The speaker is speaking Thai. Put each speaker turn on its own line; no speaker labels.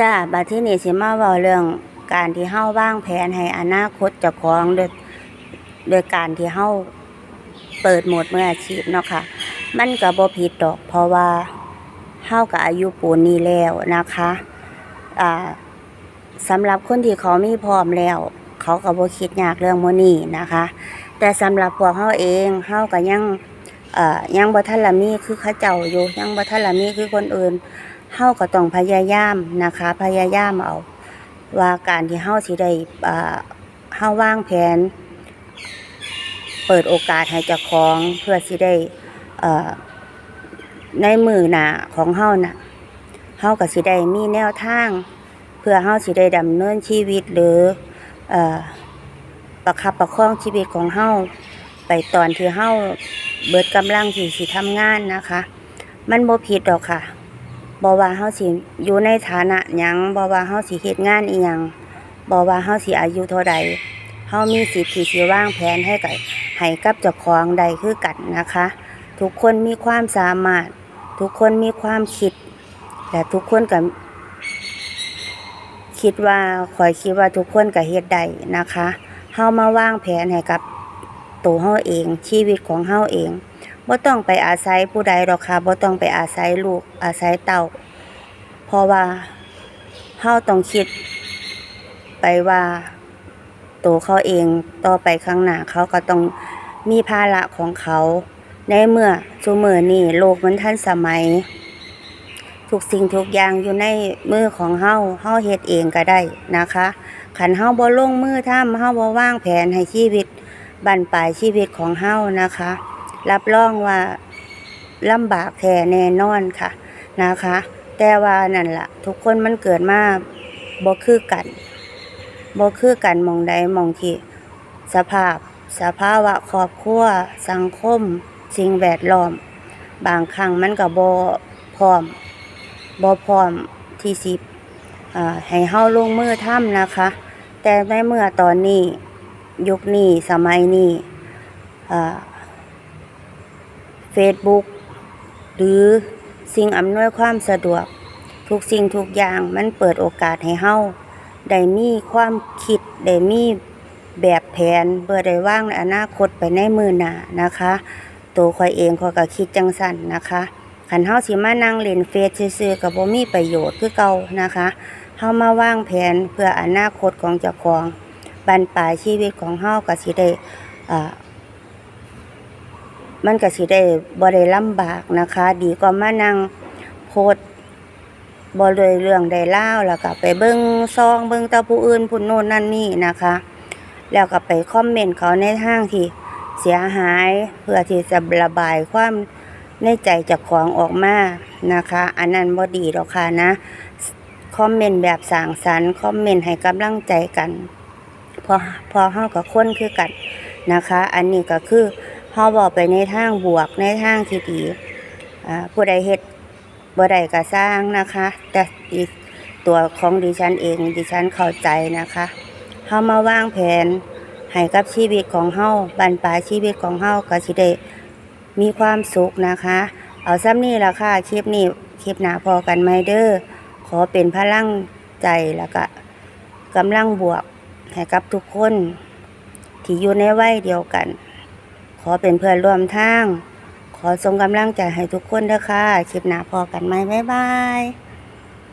จ้าบัดที่นี้สิมาเว้าเรื่องการที่เฮาวางแผนให้อนาคตเจ้าของโดยโดยการที่เฮาเปิดโหมดมืออาชีพเนาะค่ะ มันก็บ่ผิดดอก เพราะว่าเฮาก็อายุปูนนี้แล้วนะคะอ่าสำหรับคนที่เขามีพร้อมแล้ว เขาก็บ่คิดยากเรื่องมื้อนี้นะคะ แต่สำหรับพวกเฮาเองเฮาก็ยังเอ่อยังบ่ทันละมีคือเขาเจ้าอยู่ยังบ่ทันละมีคือคนอื่น เฮาก็ต้องพยายามนะคะ พยายามเอาว่าการที่เฮาสิได้อ่าเฮาวางแผน เปิดโอกาสให้เจ้าของเพื่อสิได้อ่ในมือหนาของเฮาน่ะเฮาก็สิได้มีแนวทาง เพื่อเฮาสิได้ดำเนินชีวิตหรืออ่อประคับประคองชีวิตของเฮาไปตอนที่เฮาเบิดกำลังที่สิทำงานนะคะ มันบ่ผิดดอกค่ะ บ่ว่าเฮาสิอยู่ในฐานะหยังบ่ว่าเฮาสิเฮ็ดงานอีหยังบ่ว่าเฮาสิอายุเท่าใดเฮามีสิทธิ์ที่สิวางแผนให้กับให้กับเจ้าของใดคือกันนะคะ ทุกคนมีความสามารถ ทุกคนมีความคิด และทุกคนก็คิดว่าข่อยคิดว่าทุกคนก็เฮ็ดได้นะคะเฮามาวางแผนให้กับตัวเฮาเอง ชีวิตของเฮาเอง บ่ต้องไปอาศัยผู้ใดดอกค่ะบ่ต้องไปอาศัยลูกอาศัยเต้าเพราะว่าเฮาต้องคิดไปว่าตัวเขาเองต่อไปข้างหน้าเขาก็ต้องมีภาระของเขา ในเมื่อซุมือนี้โลกมันทันสมัย ทุกสิ่งทุกอย่างอยู่ในมือของเฮาเฮาเฮ็ดเองก็ได้นะคะคันเฮาบ่ลงมือทำเฮาบ่วางแผนให้ชีวิตบั้นปลายชีวิตของเฮานะคะ รับรองว่าลำบากแท้แน่นอนค่ะนะคะ แต่ว่านั่นล่ะ ทุกคนมันเกิดมาบ่คือกันบ่คือกันมองใดมองที่สภาพ สภาวะครอบครัวสังคม สิ่งแวดล้อม บางครั้งมันก็บ่พร้อมบ่พร้อมที่สิอ่าให้เฮาลงมือทำนะคะ แต่ในเมื่อตอนนี้ ยุคนี้สมัยนี้อ่า Facebook หรือสิ่งอำนวยความสะดวก ทุกสิ่งทุกอย่างมันเปิดโอกาสให้เฮาได้มีความคิดได้มีแบบแผนเพื่อได้วางในอนาคตไปในมือหน้านะคะ ตัวข่อยเองข่อยก็คิดจังสั่นนะคะคันเฮาสิมานั่งเล่นเฟซซื่อๆก็บ่มีประโยชน์คือเก่านะคะเฮามาว่างแผนเพื่ออนาคตของเจ้าของบั้นปลายชีวิตของเฮาก็สิได้อ่า มันก็สิได้บ่ได้ลำบากนะคะ ดีกว่ามานั่งโพสต์บ่เลยเรื่องได้ราแล้วก็ไปเบิ่งซองเบิ่งต่ผู้อื่นผู้โน่นนั่นนี่นะคะ แล้วก็ไปคอมเมนต์เขาในทางที่เสียหายเพื่อที่จะระบายความในใจจากของออกมานะคะ อันนั้นบ่ดีหรอกค่ะนะคอมเมนต์แบบสร้างสรรค์คอมเมนต์ให้กำลังใจกัน พอพอเฮากับคนคือกันนะคะ อันนี้ก็คือ เฮาบอกไปในทางบวกในทางที่ดีอ่าผู้ใดเฮ็ดบ่ได้ก็สร้างนะคะ แต่อีกตัวของดิฉันเองดิฉันเข้าใจนะคะเฮามาวางแผนให้กับชีวิตของเฮาบรรปลายชีวิตของเฮาก็สิได้มีความสุขนะคะ เอาซ้ำนี้ล่ะค่ะคลิปนี้คลิปหน้าพอกันไหมเด้อขอเป็นพลังใจแล้วก็กำลังบวกให้กับทุกคน ที่อยู่ในวัยเดียวกัน ขอเป็นเพื่อนร่วมทาง ขอส่งกำลังใจให้ทุกคนเด้อค่ะ คลิปหน้าพอกันไหมบ๊ายบาย